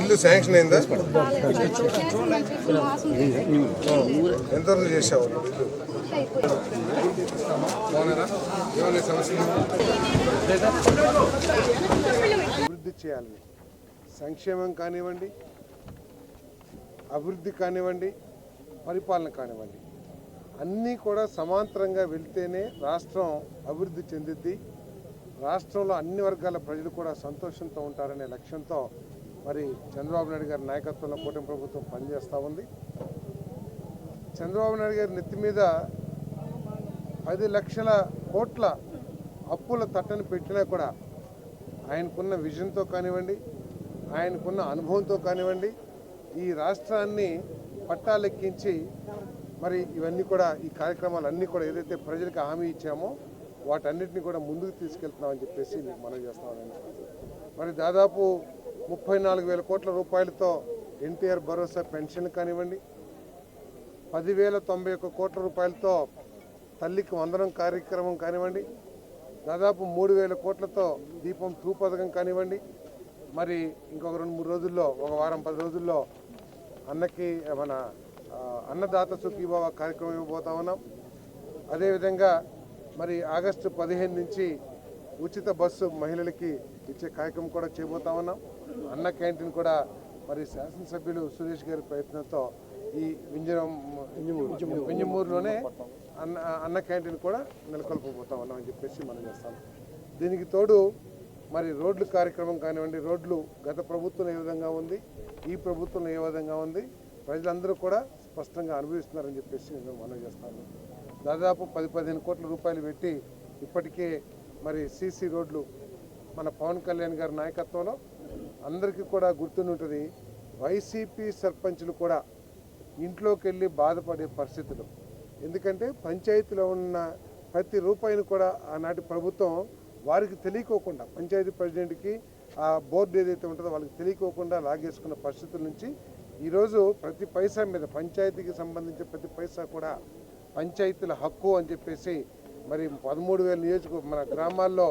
ఇల్లు శాంక్షన్ అయిందా? ఎంతవరకు చేసావు అభివృద్ధి చేయాలని సంక్షేమం కానివ్వండి అభివృద్ధి కానివ్వండి పరిపాలన కానివ్వండి. అన్నీ కూడా సమాంతరంగా వెళ్తేనే రాష్ట్రం అభివృద్ధి చెందిద్ది. రాష్ట్రంలో అన్ని వర్గాల ప్రజలు కూడా సంతోషంతో ఉంటారనే లక్ష్యంతో మరి చంద్రబాబు నాయుడు గారి నాయకత్వంలో కూటమి ప్రభుత్వం పనిచేస్తూ ఉంది. చంద్రబాబు నాయుడు గారి నెత్తి మీద పది లక్షల కోట్ల అప్పుల తట్టని పెట్టినా కూడా ఆయనకున్న విజన్తో కానివ్వండి ఆయనకున్న అనుభవంతో కానివ్వండి ఈ రాష్ట్రాన్ని పట్టాలెక్కించి మరి ఇవన్నీ కూడా ఈ కార్యక్రమాలన్నీ కూడా ఏదైతే ప్రజలకు హామీ ఇచ్చామో వాటన్నిటిని కూడా ముందుకు తీసుకెళ్తున్నామని చెప్పేసి మీకు మనం చేస్తామని మరి దాదాపు ముప్పై నాలుగు వేల కోట్ల రూపాయలతో ఎన్టీఆర్ భరోసా పెన్షన్ కానివ్వండి. పదివేల తొంభై ఒక్క కోట్ల రూపాయలతో తల్లికి వందనం కార్యక్రమం కానివ్వండి. దాదాపు మూడు వేల కోట్లతో దీపం టూ పథకం కానివ్వండి. మరి ఇంకొక రెండు మూడు రోజుల్లో ఒక వారం పది రోజుల్లో అన్నకి మన అన్నదాత సుఖీభావ కార్యక్రమం ఇవ్వబోతా ఉన్నాం. అదేవిధంగా మరి ఆగస్టు పదిహేను నుంచి ఉచిత బస్సు మహిళలకి ఇచ్చే కార్యక్రమం కూడా చేయబోతా ఉన్నాం. అన్న క్యాంటీన్ కూడా మరి శాసనసభ్యులు సురేష్ గారి ప్రయత్నంతో ఈ వింజరం వింజమూరులోనే అన్న అన్న క్యాంటీన్ కూడా నెలకొల్పబోతా ఉన్నాం చెప్పేసి మనం చేస్తాం. దీనికి తోడు మరి రోడ్లు కార్యక్రమం కానివ్వండి రోడ్లు గత ప్రభుత్వం ఏ విధంగా ఉంది ఈ ప్రభుత్వం ఏ విధంగా ఉంది ప్రజలందరూ కూడా స్పష్టంగా అనుభవిస్తున్నారని చెప్పేసి నేను మనం చేస్తాను. దాదాపు పది పదిహేను కోట్ల రూపాయలు పెట్టి ఇప్పటికే మరి సీసీ రోడ్లు మన పవన్ కళ్యాణ్ గారి నాయకత్వంలో అందరికీ కూడా గుర్తుంటుంది వైసీపీ సర్పంచులు కూడా ఇంట్లోకి వెళ్ళి బాధపడే పరిస్థితులు. ఎందుకంటే పంచాయతీలో ఉన్న ప్రతి రూపాయిని కూడా ఆనాటి ప్రభుత్వం వారికి తెలియకోకుండా పంచాయతీ ప్రెసిడెంట్కి ఆ బోర్డు ఏదైతే ఉంటుందో వాళ్ళకి తెలియకోకుండా లాగేసుకున్న పరిస్థితుల నుంచి ఈరోజు ప్రతి పైసా మీద పంచాయతీకి సంబంధించిన ప్రతి పైసా కూడా పంచాయతీల హక్కు అని చెప్పేసి మరి పదమూడు వేల నియోజక మన గ్రామాల్లో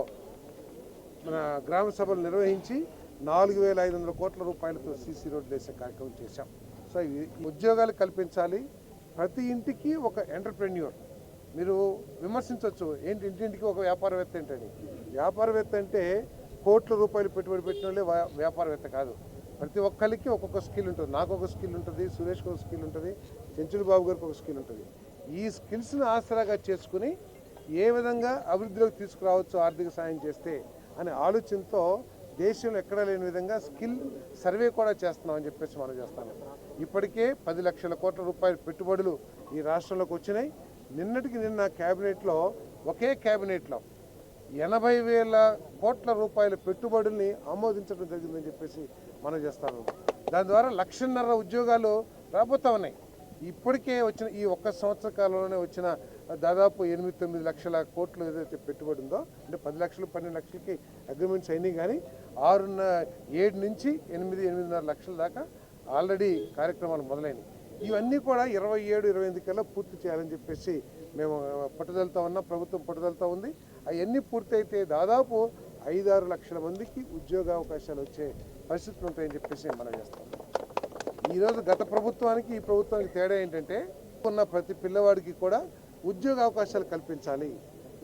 మన గ్రామ సభలు నిర్వహించి నాలుగు వేల ఐదు వందల కోట్ల రూపాయలతో సీసీ రోడ్లు వేసే కార్యక్రమం చేశాం. సో ఇవి ఉద్యోగాలు కల్పించాలి. ప్రతి ఇంటికి ఒక ఎంటర్ప్రెన్యూర్. మీరు విమర్శించవచ్చు ఏంటి ఇంటింటికి ఒక వ్యాపారవేత్త ఏంటని వ్యాపారవేత్త అంటే కోట్ల రూపాయలు పెట్టుబడి పెట్టిన వాళ్ళే వ్యా- వ్యాపారవేత్త కాదు. ప్రతి ఒక్కరికి ఒక్కొక్క స్కిల్ ఉంటుంది. నాకు ఒక స్కిల్ ఉంటుంది సురేష్కి ఒక స్కిల్ ఉంటుంది చెంచులు బాబు గారికి ఒక స్కిల్ ఉంటుంది. ఈ స్కిల్స్ని ఆసరాగా చేసుకుని ఏ విధంగా అభివృద్ధిలోకి తీసుకురావచ్చు ఆర్థిక సాయం చేస్తే అనే ఆలోచనతో దేశంలో ఎక్కడా లేని విధంగా స్కిల్ సర్వే కూడా చేస్తున్నామని చెప్పేసి మనం చేస్తాను ఇప్పటికే పది లక్షల కోట్ల రూపాయల పెట్టుబడులు ఈ రాష్ట్రంలోకి వచ్చినాయి. నిన్నటికి నిన్న క్యాబినెట్లో ఒకే క్యాబినెట్లో ఎనభై వేల కోట్ల రూపాయల పెట్టుబడుల్ని ఆమోదించడం జరిగిందని చెప్పేసి మనం చేస్తాము. దాని ద్వారా లక్షన్నర ఉద్యోగాలు రాబోతా ఉన్నాయి. ఇప్పటికే వచ్చిన ఈ ఒక్క సంవత్సర కాలంలోనే వచ్చిన దాదాపు ఎనిమిది తొమ్మిది లక్షల కోట్లు ఏదైతే పెట్టుబడి ఉందో అంటే పది లక్షలు పన్నెండు లక్షలకి అగ్రిమెంట్స్ అయినాయి కానీ ఆరున్న ఏడు నుంచి ఎనిమిది ఎనిమిదిన్నర లక్షల దాకా ఆల్రెడీ కార్యక్రమాలు మొదలైనవి. ఇవన్నీ కూడా ఇరవై ఏడు ఇరవై ఎనిమిది కల్లా పూర్తి చేయాలని చెప్పేసి మేము పట్టుదలతో ఉన్నాం ప్రభుత్వం పట్టుదలతో ఉంది. అవన్నీ పూర్తయితే దాదాపు ఐదారు లక్షల మందికి ఉద్యోగ అవకాశాలు వచ్చే పరిస్థితులు ఉంటాయని చెప్పేసి మనం చేస్తాం ఈరోజు గత ప్రభుత్వానికి ఈ ప్రభుత్వానికి తేడా ఏంటంటే ఉన్న ప్రతి పిల్లవాడికి కూడా ఉద్యోగ అవకాశాలు కల్పించాలి.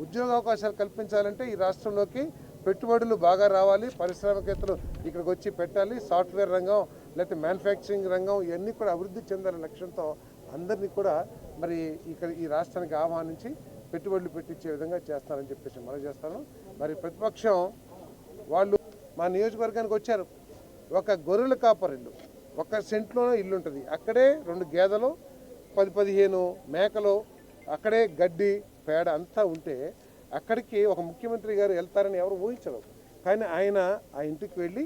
ఉద్యోగ అవకాశాలు కల్పించాలంటే ఈ రాష్ట్రంలోకి పెట్టుబడులు బాగా రావాలి. పారిశ్రామికవేత్తలు ఇక్కడికి వచ్చి పెట్టాలి. సాఫ్ట్వేర్ రంగం లేకపోతే మ్యానుఫ్యాక్చరింగ్ రంగం ఇవన్నీ కూడా అభివృద్ధి చెందాలనే లక్ష్యంతో అందరినీ కూడా మరి ఇక్కడ ఈ రాష్ట్రానికి ఆహ్వానించి పెట్టుబడులు పెట్టించే విధంగా చేస్తానని చెప్పేసి మనం చేస్తాను. మరి ప్రతిపక్షం వాళ్ళు మా నియోజకవర్గానికి వచ్చారు. ఒక గొర్రెల కాపర్ ఇల్లు. ఒక సెంట్లోనే ఇల్లు ఉంటుంది అక్కడే రెండు గేదెలు పది పదిహేను మేకలు అక్కడే గడ్డి పేడ అంతా ఉంటే అక్కడికి ఒక ముఖ్యమంత్రి గారు వెళ్తారని ఎవరు ఊహించరు. కానీ ఆయన ఆ ఇంటికి వెళ్ళి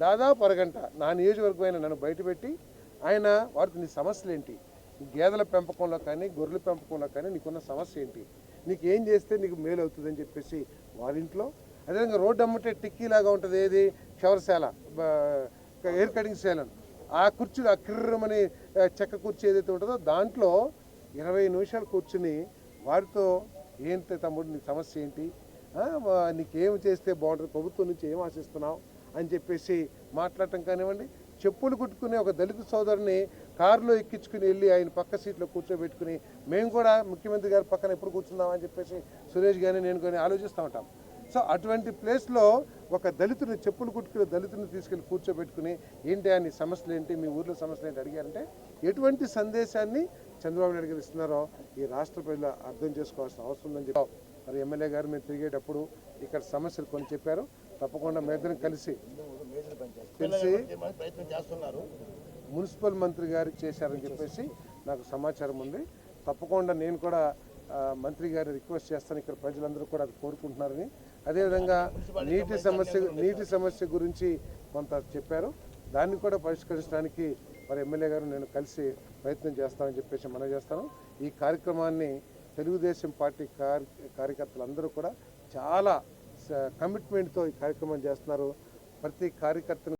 దాదాపు అరగంట నా అయినా నన్ను బయటపెట్టి ఆయన వారికి నీ సమస్యలు ఏంటి? గేదెల పెంపకంలో కానీ గొర్రెల పెంపకంలో కానీ నీకున్న సమస్య ఏంటి? నీకు ఏం చేస్తే నీకు మేలు అవుతుందని చెప్పేసి వారింట్లో అదేవిధంగా రోడ్డు అమ్మటే టిక్కీ లాగా ఉంటుంది ఏది? క్షవరశాల ఎయిర్ కటింగ్ శాలను. ఆ కుర్చీలు ఆ కిర్రమని చెక్క కుర్చీ ఏదైతే ఉంటుందో దాంట్లో ఇరవై నిమిషాలు కూర్చుని వారితో ఏంటి తమ్ముడు నీ సమస్య ఏంటి? వా- నీకేం చేస్తే బాగుంటుంది? ప్రభుత్వం నుంచి ఏం ఆశిస్తున్నావు? అని చెప్పేసి మాట్లాడటం కానివ్వండి. చెప్పులు కుట్టుకునే ఒక దళిత సోదరుని కారులో ఎక్కించుకుని వెళ్ళి ఆయన పక్క సీట్లో కూర్చోబెట్టుకుని మేము కూడా ముఖ్యమంత్రి గారి పక్కన ఎప్పుడు కూర్చుందామని చెప్పేసి సురేష్ గారిని నేను కానీ ఆలోచిస్తూ ఉంటాం. సో అటువంటి ప్లేస్లో ఒక దళితుని చెప్పులు కుట్టుకుని దళితుని తీసుకెళ్ళి కూర్చోబెట్టుకుని ఏంటి ఆయన సమస్యలు ఏంటి? మీ ఊర్లో సమస్యలు ఏంటి? అడిగారంటే ఎటువంటి సందేశాన్ని చంద్రబాబు నాయుడు గారు ఇస్తున్నారో ఈ రాష్ట్ర ప్రజలు అర్థం చేసుకోవాల్సిన అవసరం ఉందని చెప్పి మరి ఎమ్మెల్యే గారు మేము తిరిగేటప్పుడు ఇక్కడ సమస్యలు కొన్ని చెప్పారు. తప్పకుండా మేమిద్దరం కలిసి కలిసి ప్రయత్నం చేస్తున్నారు. మున్సిపల్ మంత్రి గారికి చేశారని చెప్పేసి నాకు సమాచారం ఉంది. తప్పకుండా నేను కూడా మంత్రి గారిని రిక్వెస్ట్ చేస్తాను. ఇక్కడ ప్రజలందరూ కూడా అది కోరుకుంటున్నారని. అదేవిధంగా నీటి సమస్య నీటి సమస్య గురించి కొంత చెప్పారు. దాన్ని కూడా పరిష్కరించడానికి మరి ఎమ్మెల్యే గారు నేను కలిసి ప్రయత్నం చేస్తానని చెప్పేసి మనం చేస్తాను. ఈ కార్యక్రమాన్ని తెలుగుదేశం పార్టీ కార్య కార్యకర్తలందరూ కూడా చాలా కమిట్మెంట్తో ఈ కార్యక్రమం చేస్తున్నారు. ప్రతి కార్యకర్తను